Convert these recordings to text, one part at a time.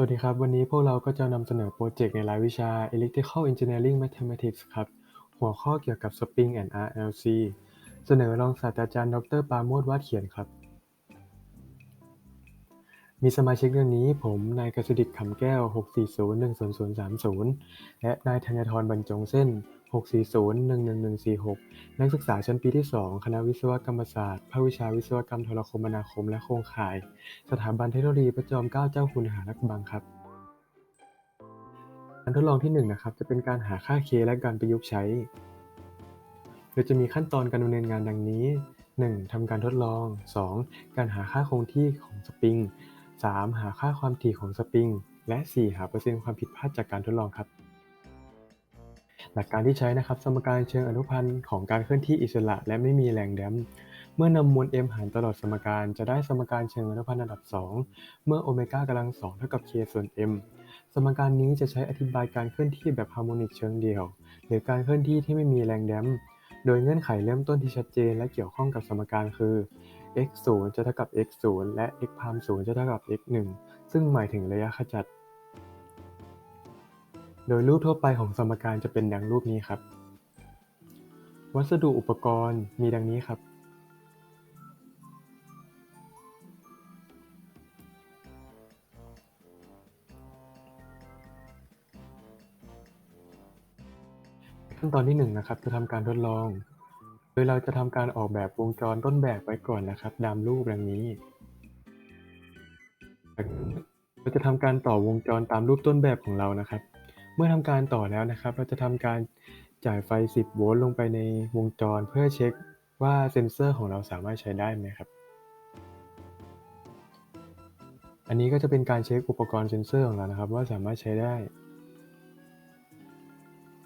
สวัสดีครับ วันนี้พวกเราก็จะนำเสนอโปรเจกต์ในรายวิชา Electrical Engineering Mathematics ครับ หัวข้อเกี่ยวกับ Spring and RLC เสนอรองศาสตราจารย์ ดรปราโมดวาดเขียนครับ มีสมาชิกดังนี้ผม นายกฤษดิษฐ์ขำแก้ว 6401030 และนายธัญธรบรรจงเส้น 640-11146 นักศึกษาชั้นปีที่ 2 คณะวิศวกรรมศาสตร์ ภาควิชาวิศวกรรมโทรคมนาคมและโครงข่าย สถาบันเทคโนโลยีพระจอมเกล้าเจ้าคุณหารลาดกบังครับ การทดลองที่1นะครับจะเป็นการหาค่า K และการประยุกต์ใช้ โดยจะมีขั้นตอนการดำเนินงานดังนี้ 1. ทำการทดลอง 2. การหาค่าคงที่ของสปริง 3. หาค่าความถี่ของสปริง และ 4. หาเปอร์เซ็นต์ความผิดพลาดจากการทดลองครับ หลักการที่ใช้นะครับสมการเชิงอนุพันธ์ของการเคลื่อนที่อิสระ และไม่มีแรงแดมเมื่อนำมวล m หารตลอดสมการจะได้สมการเชิงอนุพันธ์ระดับ 2 เมื่อโอเมก้ากำลังสองเท่ากับ k ส่วน m สมการนี้จะใช้อธิบายการเคลื่อนที่แบบฮาร์โมนิกเชิงเดี่ยว หรือการเคลื่อนที่ที่ไม่มีแรงแดมโดยเงื่อนไขเริ่มต้นที่ชัดเจนและเกี่ยวข้องกับสมการคือ x 0จะเท่ากับ x 0และ x พาม0จะเท่ากับ x 1ซึ่งหมายถึงระยะขจัด โดยรูปทั่วไปของสมการจะเป็นดังรูปนี้ครับ วัสดุอุปกรณ์มีดังนี้ครับขั้นตอนที่1นะครับจะทำการทดลอง โดยเราจะทำการออกแบบวงจรต้นแบบไว้ก่อนนะครับตามรูปดังนี้ เราจะทำการต่อวงจรตามรูปต้นแบบของเรานะครับ เมื่อทำการต่อแล้วนะครับ เราจะทำการจ่ายไฟ 10 โวลต์ลงไปในวงจรเพื่อเช็คว่าเซ็นเซอร์ของเราสามารถใช้ได้ไหมครับ อันนี้ก็จะเป็นการเช็คอุปกรณ์เซ็นเซอร์ของเรานะครับ ว่าสามารถใช้ได้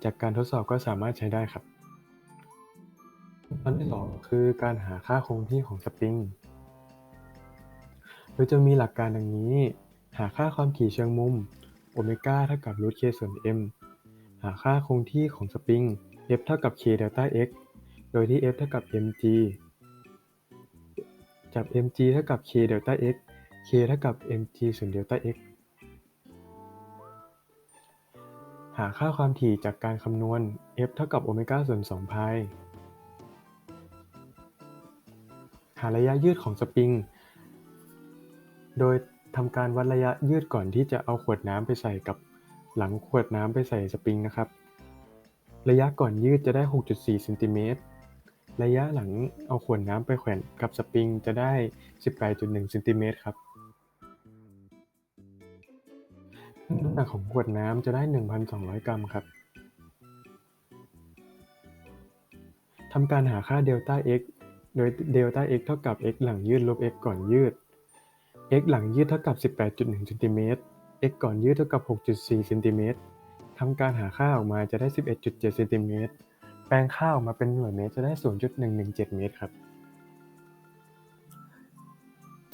จากการทดสอบก็สามารถใช้ได้ครับขั้นที่สองคือการหาค่าคงที่ของสปริง โดยจะมีหลักการดังนี้ หาค่าความถี่เชิงมุม โอเมก้าเท่ากับรูท k ส่วน m หาค่าคงที่ของสปริง F เท่ากับ k เดลต้า x โดยที่ F เท่ากับ mg จับ mg เท่ากับ k เดลต้า x k เท่ากับ mg ส่วนเดลต้า x หาค่าความถี่จากการคำนวณ f เท่ากับโอเมก้าส่วน2พายหาระยะยืดของสปริง โดย ทำการวัดระยะยืดก่อนที่จะเอาขวดน้ำไปใส่กับหลังขวดน้ำไปใส่สปริงนะครับ ระยะก่อนยืดจะได้ 6.4เซนติเมตร ระยะหลังเอาขวดน้ำไปแขวนกับสปริงจะได้ 18.1เซนติเมตรครับน้ำหนักของขวดน้ำจะได้ 1,200 กรัมครับทำการหาค่าเดลต้า x โดยเดลต้า x เท่ากับ x หลังยืดลบ x ก่อนยืด x หลังยืดเท่ากับ 18.1เซนติเมตร x ก่อนยืดเท่ากับ 6.4เซนติเมตรทำการหาค่าออกมาจะได้ 11.7เซนติเมตรแปลงค่าออกมาเป็นหน่วยเมตรจะได้ 0.117 เมตรครับ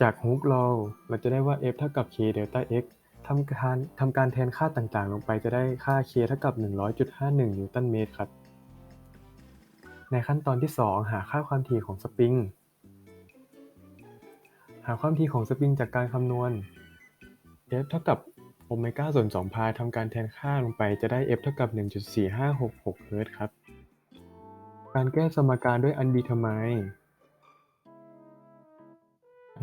จากฮุกเราเราจะได้ว่า f เท่ากับ k เดลต้า x ทำการทำการแทนค่าต่างๆ ลงไปจะได้ค่า k เท่ากับ 100.51 นิวตันเมตรครับ ในขั้นตอนที่ 2 หาค่าความถี่ของสปริง หาความถี่ของสปริงจากการคำนวณ f เท่ากับโอเมก้าส่วน2พายทำการแทนค่าลงไปจะได้ f เท่ากับ 1.4566เฮิร์ตซ์ครับ การแก้สมการด้วยอันดีทอร์ไม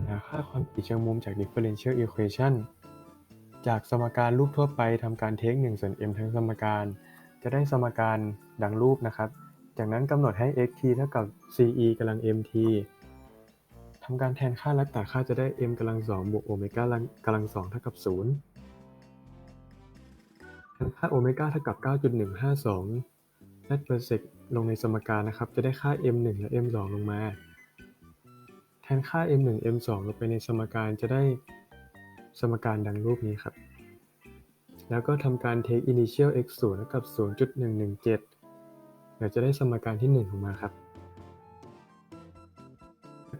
หาค่าความถี่เชิงมุมจาก differential equation จากสมการรูปทั่วไปทำการเทค1ส่วน m ทั้งสมการ จะได้สมการดังรูปนะครับ จากนั้นกำหนดให้ xt เท่ากับ ce กำลัง mt ทำการแทนค่าและตัดค่าจะได้ m กำลัง2บวกโอเมก้ากำลัง2เท่ากับ0แทนค่าโอเมก้าเท่ากับ 9.152และเปอร์เซกลงในสมการนะครับ จะได้ค่า m1 และ m2 ลงมา แทนค่า m1 m2 ลงไปในสมการจะได้สมการดังรูปนี้ครับ แล้วก็ทำการ take initial x 0เท่ากับ 0.117เราจะได้สมการที่ 1 ออกมาครับ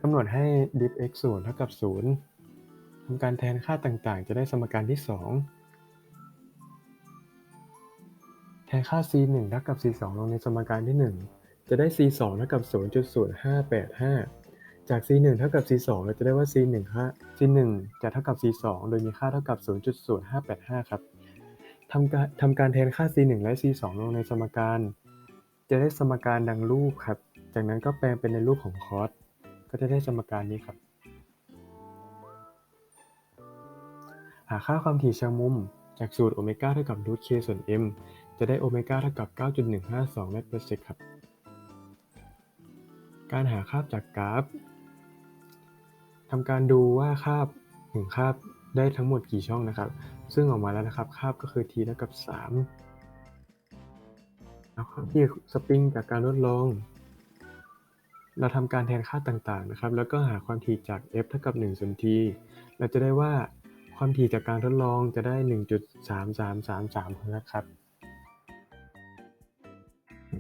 ำหนดให้ diff x 0เท่ากับ 0ทำการแทนค่าต่างๆ จะได้สมการที่ 2 แทนค่า c 1เท่ากับ c 2ลงในสมการที่ 1 จะได้ c 2เท่ากับ 0.0585 จาก c1 เท่ากับ c2 เราจะได้ว่า c1 ค่า c1 จะเท่ากับ c2 โดยมีค่าเท่ากับ 0.0585 ครับทำการทำการแทนค่า c1 และ c2 ลงในสมการ จะได้สมการดังรูปครับ จากนั้นก็แปลงเป็นในรูปของคอส ก็จะได้สมการนี้ครับ หาค่าความถี่เชิงมุม จากสูตรโอเมก้าเท่ากับรูท k ส่วน m จะได้โอเมก้าเท่ากับ 9.152เมตร per sec ครับ การหาคาบจากกราฟทำการดูว่าคาบหนึ่งคาบได้ทั้งหมดกี่ช่องนะครับ ซึ่งออกมาแล้วนะครับคาบก็คือ t เท่ากับ3แล้วความที่สปริงจากการทดลอง เราทำการแทนค่าต่างๆนะครับ แล้วก็หาความถี่จาก f เท่ากับ1ส่วน t เราจะได้ว่าความถี่จากการทดลองจะได้ 1.3333เฮิรตซ์ครับ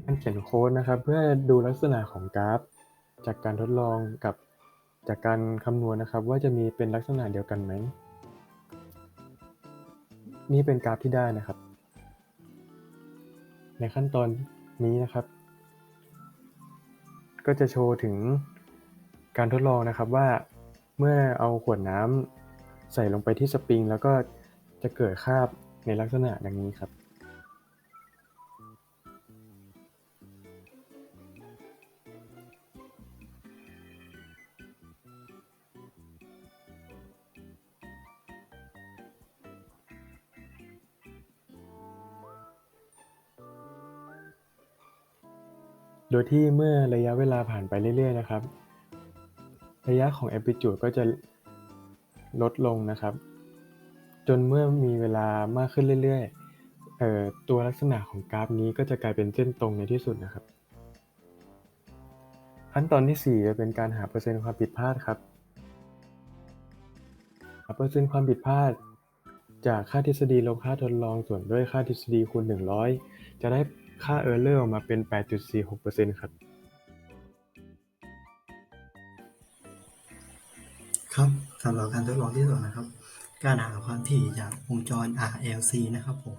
การเขียนโค้ดนะครับ เพื่อดูลักษณะของกราฟ จากการทดลองกับจากการคำนวณนะครับ ว่าจะมีเป็นลักษณะเดียวกันไหมนี่เป็นกราฟที่ได้นะครับ ในขั้นตอนนี้นะครับ ก็จะโชว์ถึงการทดลองนะครับว่าเมื่อเอาขวดน้ำใส่ลงไปที่สปริง แล้วก็จะเกิดคราบในลักษณะดังนี้ครับ โดยที่เมื่อระยะเวลาผ่านไปเรื่อยๆนะครับ ระยะของ amplitude ก็จะลดลงนะครับ จนเมื่อมีเวลามากขึ้นเรื่อยๆเอ่อตัวลักษณะของกราฟนี้ก็จะกลายเป็นเส้นตรงในที่สุดนะครับ ขั้นตอนที่ 4 จะเป็นการหาเปอร์เซ็นต์ความผิดพลาดครับหาเปอร์เซ็นต์ความผิดพลาด จากค่าทฤษฎีลบค่าทดลองส่วนด้วยค่าทฤษฎีคูณ 100 จะได้ ค่า error ออกมาเป็น 8.46%ครับ ครับสำหรับการทดลองที่สองนะครับ การหาความถี่จากวงจร RLC นะครับผม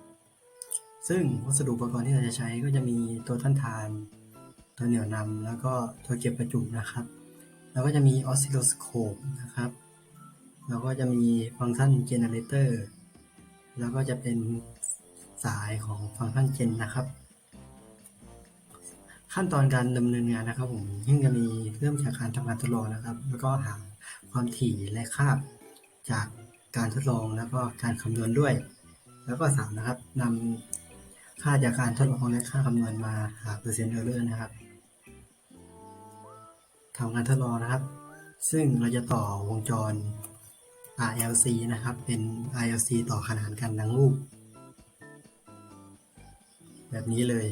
ซึ่งวัสดุอุปกรณ์ที่เราจะใช้ก็จะมีตัวต้านทาน ตัวเหนี่ยวนำแล้วก็ตัวเก็บประจุนะครับ แล้วก็จะมีออสซิลโลสโคปนะครับ แล้วก็จะมีฟังก์ชันเจเนเรเตอร์ แล้วก็จะเป็นสายของฟังก์ชันเจนนะครับ ขั้นตอนการดำเนินงานนะครับผมยิ่งจะมีเริ่มจากการทำการทดลองนะครับ แล้วก็หาความถี่และคาบจากการทดลองแล้วก็การคำนวณด้วย แล้วก็สามนะครับนำค่าจากการทดลองและค่าคำนวณมาหาเปอร์เซ็นต์เออร์เรอร์นะครับทำการทดลองนะครับ ซึ่งเราจะต่อวงจร RLC นะครับ เป็น RLC ต่อขนานกันดังรูป แบบนี้เลย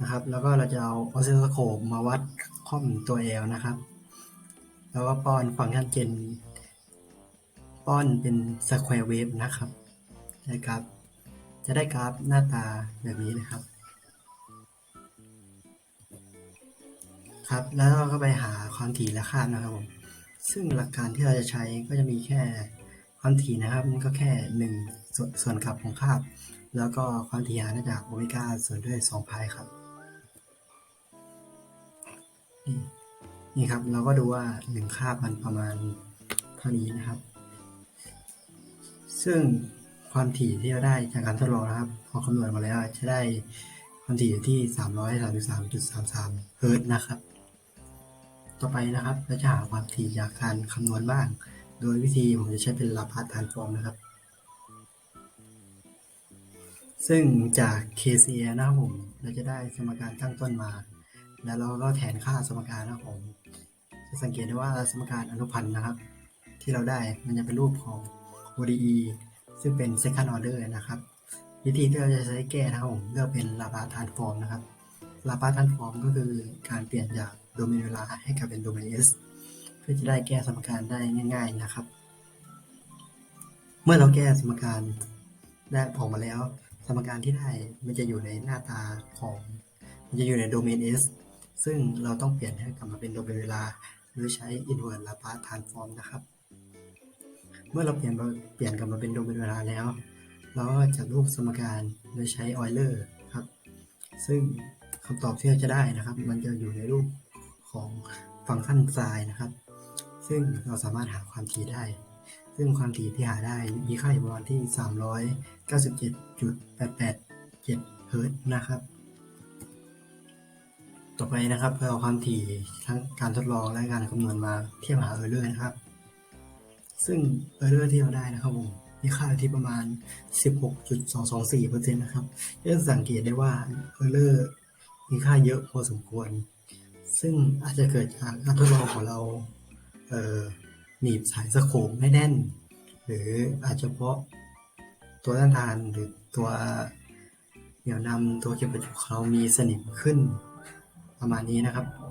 นะครับ แล้วก็เราจะเอาออสซิลโสโคปมาวัดค่อมตัว L นะครับ แล้วก็ป้อนฟังก์ชันเจน ป้อนเป็น Square Wave นะครับได้กราฟจะได้กราฟหน้าตาแบบนี้นะครับ ครับ แล้วเราก็ไปหาความถี่และค่านะครับผม ซึ่งหลักการที่เราจะใช้ก็จะมีแค่ความถี่นะครับมันก็แค่หนึ่งส่วนส่วนกลับของคาบแล้วก็ความถี่หารจากโอเมก้าส่วนด้วย2พายครับ นี่ครับ เราก็ดูว่าหนึ่งคาบมันประมาณเท่านี้นะครับ ซึ่งความถี่ที่เราได้จากการทดลองนะครับ พอคำนวณมาแล้วจะได้ความถี่อยู่ที่ 333.33เฮิรตซ์นะครับ ต่อไปนะครับเราจะหาความถี่จากการคำนวณบ้าง โดยวิธีผมจะใช้เป็นลาพาร์ทานฟอร์มนะครับ ซึ่งจาก KCA นะครับผม เราจะได้สมการตั้งต้นมา แล้วเราก็แทนค่าสมการนะครับผมจะสังเกตได้ว่าสมการอนุพันธ์นะครับ ที่เราได้มันจะเป็นรูปของ ODE ซึ่งเป็น second order นะครับ วิธีที่เราจะใช้แก้นะครับผมเลือกเป็นลาพาร์ทานฟอร์มนะครับลาพาร์ทานฟอร์มก็คือการเปลี่ยนจากโดเมนเวลาให้กลายเป็นโดเมน S เพื่อจะได้แก้สมการได้ง่าย ๆนะครับ เมื่อเราแก้สมการได้ออกมาแล้ว สมการที่ได้มันจะอยู่ในหน้าตาของมันจะอยู่ในโดเมน S ซึ่งเราต้องเปลี่ยนให้กลับมาเป็นโดเมนเวลา โดยใช้ inverse Laplace transform นะครับ เมื่อเราเปลี่ยนเปลี่ยนกลับมาเป็นโดเมนเวลาแล้ว เราก็จะรูปสมการโดยใช้ Euler ครับ ซึ่งคำตอบที่เราจะได้นะครับ มันจะอยู่ในรูปของฟังก์ชันไซน์นะครับ ซึ่งเราสามารถหาความถี่ได้ ซึ่งความถี่ที่หาได้มีค่าอยู่ประมาณที่ 397.887เฮิร์ตนะครับ ต่อไปนะครับเราเอาความถี่ทั้งการทดลองและการคำนวณมาเทียบหาเออร์เลอร์นะครับ ซึ่งเออร์เลอร์ที่เราได้นะครับผมมีค่าที่ประมาณ 16.224%นะครับจะสังเกตได้ว่าเออร์เลอร์มีค่าเยอะพอสมควร ซึ่งอาจจะเกิดจากการทดลองของเราเอ่อหนีบสายสโคปไม่แน่น หรืออาจจะเพราะตัวต้านทานหรือตัวเหนี่ยวนำตัวเก็บประจุเรามีสนิมขึ้น ประมาณนี้นะครับ